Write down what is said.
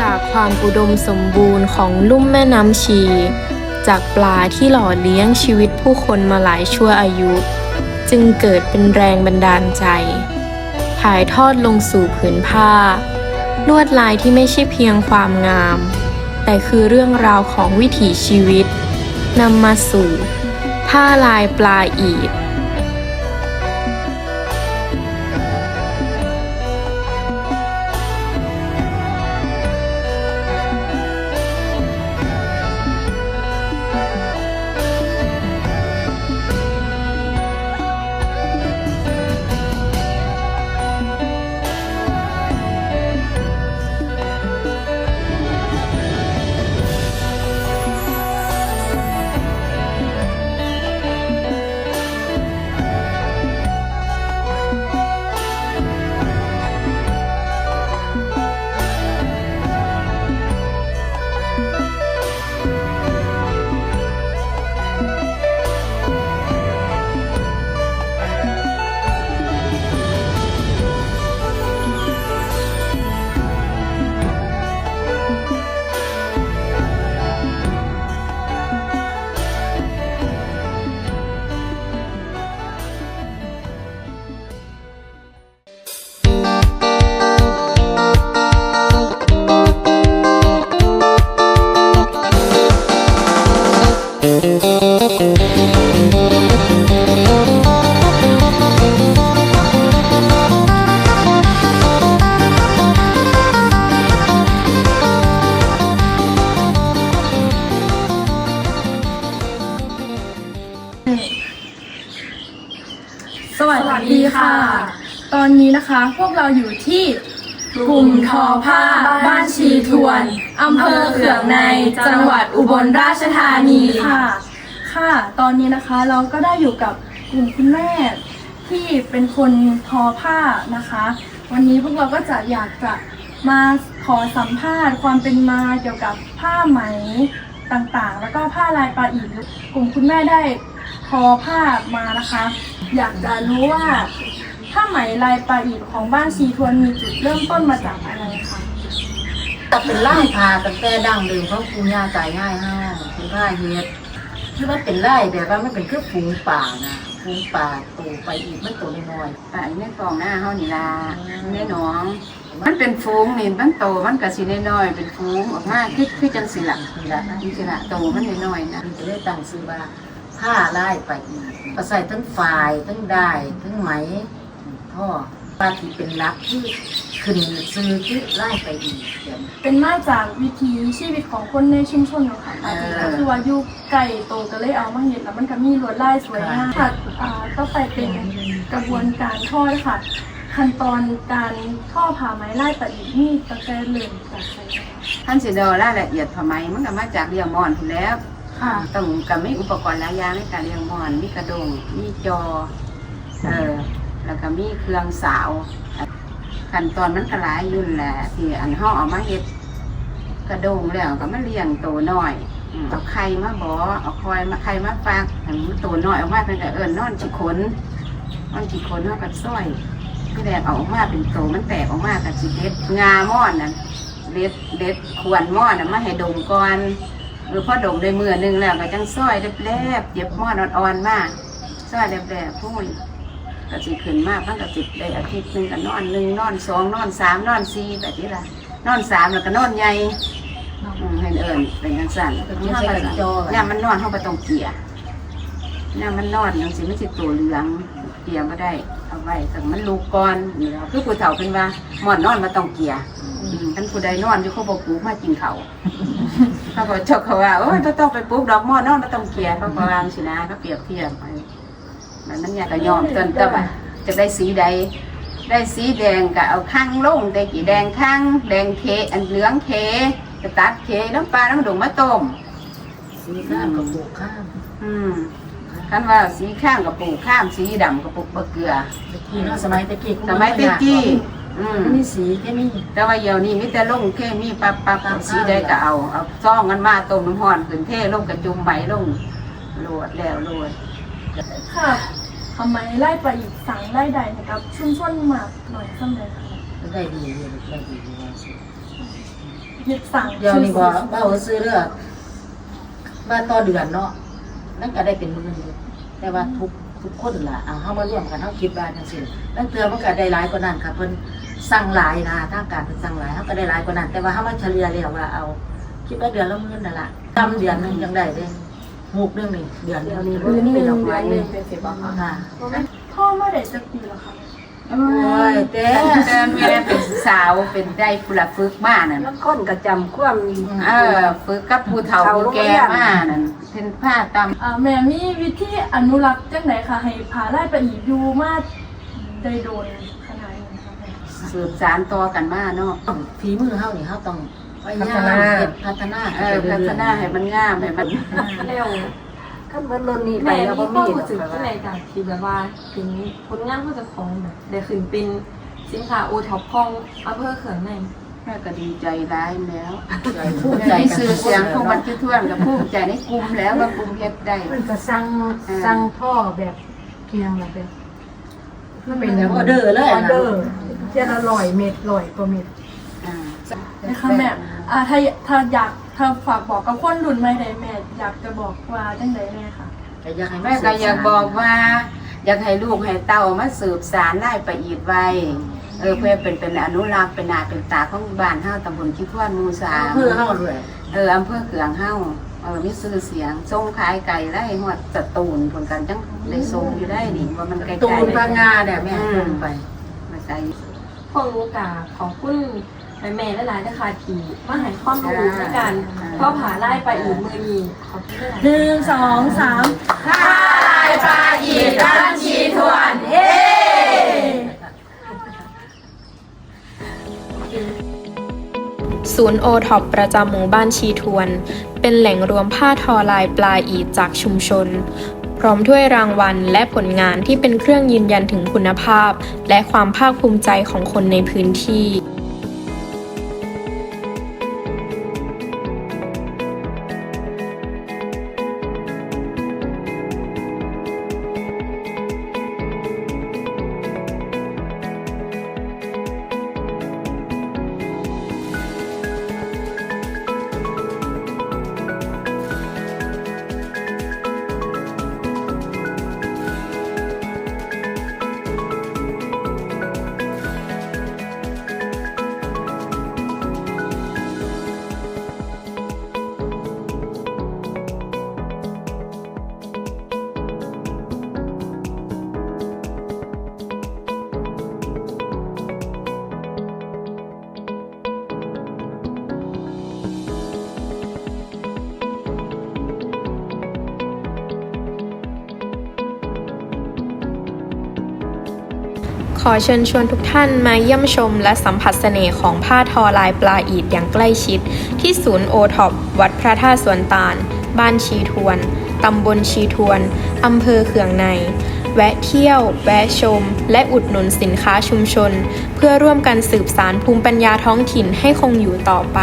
จากความอุดมสมบูรณ์ของลุ่มแม่น้ำชี จากปลาที่หล่อเลี้ยงชีวิตผู้คนมาหลายชั่วอายุ จึงเกิดเป็นแรงบันดาลใจ ถ่ายทอดลงสู่ผืนผ้า ลวดลายที่ไม่ใช่เพียงความงาม แต่คือเรื่องราวของวิถีชีวิตนำมาสู่ ผ้าลายปลาอีด สวัสดีค่ะ ตอนนี้นะคะพวกเราอยู่ที่กลุ่มทอผ้าบ้านชีทวนอำเภอเขื่องในจังหวัดอุบลราชธานีค่ะ ค่ะ ตอนนี้นะคะเราก็ได้อยู่กับกลุ่มคุณแม่ที่เป็นคนทอผ้านะคะ วันนี้พวกเราก็จะอยากจะมาขอสัมภาษณ์ความเป็นมาเกี่ยวกับผ้าไหมต่างๆ แล้วก็ผ้าลายปลาอีกกลุ่มคุณแม่ได้ทอผ้ามานะคะ อยากจะรู้ว่าผ้าไหมลายปลาอีกของบ้านชีทวนมีจุดเริ่มต้นมาจากอะไรคะแต่เป็นล่พาตั้งแต่ดั้งเดิมเขาปูย่าตายง่ายห้าเป็นผ้าเฮ็ด คือว่าเป็นไล่แบบว่ามันเป็นคือฝูงป่านะฝูงป่าโตไปอีกมันโตน้อยป่าอยู่ในกองหน้าเฮานี่ล่ะในหนอง มันเป็นฟูงนี่มันโตมันก็สิน้อยๆเป็นฟูงออกมาคือคือจังสิล่ะๆนี่ละนั่นจังสิล่ะโตมันน้อยๆนะมันจะได้ตั้งซื้อว่าผ้าไล่ไปอีกก็ใส่ทั้งฝ่ายทั้งได้ทั้งไหมพ่อ ปลาที่เป็นรักที่ขึ้นซื้อที่ไล่ไปอีกเดี๋ยวนี้เป็นมาจากวิถีชีวิตของคนในชุมชนเนาะค่ะเออก็คือว่าอยู่ไก่โตก็เลยเอามาเห็ดแล้วมันก็มีลวดลายสวยงามค่ะอ่าก็ไปเป็นกระบวนการทอดค่ะ ขั้นตอนการทอผ้าไหมลายปลาอีกนี่ตั้งแต่เริ่มจากใครคะท่านสิเดอรายละเอียดผ้าไหมมันก็มาจากเลี้ยงมอนพุ่นแล้ว ค่ะ ต้องก็มีอุปกรณ์หลายอย่างในการเลี้ยงมอน มีกระดง มีจอ เออ แล้วก็มีเครื่องสาวขั้นตอนมันก็หลายอยุ่นนแหละที่อันเฮาเอามาเฮ็ดกระดงแล้วก็มาเลี้ยงตัวน้อยอืมเอาไข่มาบอเอาคอยมาไข่มาฟักให้มันตัวน้อยออกมาเป็นแต่เอิญนอนจิขนนอนจิขนเท่ากับสร้อยที่แรกเอาออกมาเป็นตัวมันแตกออกมากับจิเด็ดงาม่อนนั่นเด็ดเด็ดควรม่อนน่ะมาให้ดมก่อนหรือพอดมได้มือหนึงแล้วก็จังสร้อยแลบๆเย็บม่อนอ่อนๆมากสร้อยแลบๆพุ่ย ก็สิขึ้นมากมันก็จิได้อาทิตย์หนึ่งก็นอนหนึ่งนอนสองนอนสามนอนสี่แบบนี้ละนอนสามแล้วก็นอนใหญ่อืมให้เอิญเป็นกันสั่นเป็นที่ใส่จอเนี่ยมันนอนเข้าไปตรงเกียร์เนี่ยมันนอนยังสิไม่สิตัวเหลืองเกียร์ไม่ได้ เอาไว้แต่มันลูกก่อนนี่แหละคือผู้เฒ่าเป็นว่าหมอนนอนมาต้องเกียร์อืมท่านผู้ใดนอนอยู่เขาบอกปลูกมากินเขาวเขาบอกเจกเขาว่าโอ้ยไม่ต้องไปปลูกดอกหมอนนอนมาต้องเกียร์เขาบอกวางสินะเขาเปรียบเทียบไป มันมันอยากจะยอมเกินแต่ว่าจะได้สีใด ได้สีแดงก็เอาข้างลงได้กี่แดงข้างแดงเคอันเหลืองเคจะตัดเคน้ำปลาน้ำดุงมาต้มสีข้ามกับปลูกข้ามอืมคันว่าสีข้างกับปลูกข้ามสีดำกับปลูกบะเกลือตะกี้เนาะสมัยตะกี้สมัยเต้จี้อืมมีสีแค่นี้แต่ว่าเดี๋ยวนี้มิแต่ลงเคมีปั๊บปั๊บสีใดก็เอาเอาซ่องกันมาต้มน้ำห้อนขึ้นเท่ลงกระจุมใบลงโหลดแล้วโหลด ค่ะทำไมไล่ปลาอีกสั่งไล่ใดนะครับ ชุมชนมากหน่อยสักเลยค่ะได้ดีเลยได้ดีเลยเฮ็ดสั่งเดี๋ยวนี้บ่ว่าเอาซื้อเลือกว่าต่อเดือนเนาะนั่นก็ได้เป็นหมื่นอยู่แต่ว่าทุกทุกคนล่ะเอาเฮามาร่วมกันเฮาคิดว่าจังซี่นั่นเตือมันก็ได้หลายกว่านั้นค่ะเพิ่นสั่งหลายนะทางการเพิ่นสั่งหลายเฮาก็ได้หลายกว่านั้น แต่ว่าเฮามาเฉลี่ยแล้วว่าเอา คิดว่าเดือนละหมื่นนั่นล่ะทำเดือนหนึงจังได้เด้ หูกเรื่องนี้เดือนเดียวนี้เดือนหนึ่งเป็นเดืดออนกไม้หนึ่งเป็นสิบอะค่ะค่ะพ่อมาได้จักปีแล้วค่ะโอ้ยเต้เดินแม่เป็นสาวเป็นได้ผู้ละฝึกมานั่นแล้วคนก็จำความเออฝึกกับผู้เฒ่าผู้แก่มานั่นเป็นผ้าตามอ่าแม่มีวิธีอนุรักษ์จังไหนคะให้ผาไล่ไปอีกอยู่มาได้โดนขนาดนี้ค่ะแม่สืบสารต่อกันมาเนาะฝีมือเฮานี่เฮาต้อง พยายามเฮ็ดพัฒนาเออพัฒนาให้มันงามให้มันเร็วขั้นเบิ่รุ่นนี้ไปแม่แล้วมีบ่ความมีรู้สึกที่ไหนจากที่แบบว่าถึงผลงานของเจ้าของแบบได้ขึ้นเป็นสินค้าโอท็อปของอำเภอเขืองในแม่ก็ดีใจร้ายแล้วภูมิใจใจสื่อเสียงของมันทั่วๆกับภูมิใจในกลุ่มแล้วว่ากลุ่มเฮ็ดได้มันก็สั่งสั่งพ่อแบบเพียงละแบบมันเป็นออเดอร์เลยออนะเดอร์เที่ยละร้อยเม็ดร้อยกว่าเม็ดอ่านะคะแม่ อ่าถ้าถ้าอยากถ้าฝากบอกกับคนรุ่นใหม่ได้แม่อยากจะบอกว่าจังไดแม่ค่ะ แต่อยากให้แม่ก็อยากบอกว่า อยากให้ลูกให้เต้ามาสืบสารไล่ไปอีกไว้เออเพื่อเป็นเป็นอนุรักษ์เป็นหนาเป็นตาของบ้านเฮาตำบลคิดทวนหมู่สามเพื่อเฮาด้วยเอออำเภอเขืองเฮาเออมีชื่อเสียงส่งขายไก่ไล่ฮอดสตูลผลกันจังได้ส่งอยู่ได้นี่ว่ามันไกลๆตูนพังงาเนี่ยแม่ตูนไปมาใส่พวกรู้กาของคุณ แม่แม่และหลายๆนะคะทีมาให้ความรู้ในการเข้าผาไล่ไปอีกมือนีขอบคุณหลายหนึ่งสองสามข้าลายปลาอีกด้านชีทวนเฮ้ศูนย์โอท็อปประจำหมู่บ้านชีทวน เป็นแหล่งรวมผ้าทอลายปลาอีดจากชุมชน พร้อมถ้วยรางวัลและผลงานที่เป็นเครื่องยืนยันถึงคุณภาพ และความภาคภูมิใจของคนในพื้นที่ ขอเชิญชวนทุกท่านมาเยี่ยมชมและสัมผัสเสน่ห์ของผ้าทอลายปลาอีดอย่างใกล้ชิด ที่ศูนย์โอท็อปวัดพระธาตุสวนตาล บ้านชีทวน ตำบลชีทวน อำเภอเขืองใน แวะเที่ยว แวะชม และอุดหนุนสินค้าชุมชน เพื่อร่วมกันสืบสารภูมิปัญญาท้องถิ่นให้คงอยู่ต่อไป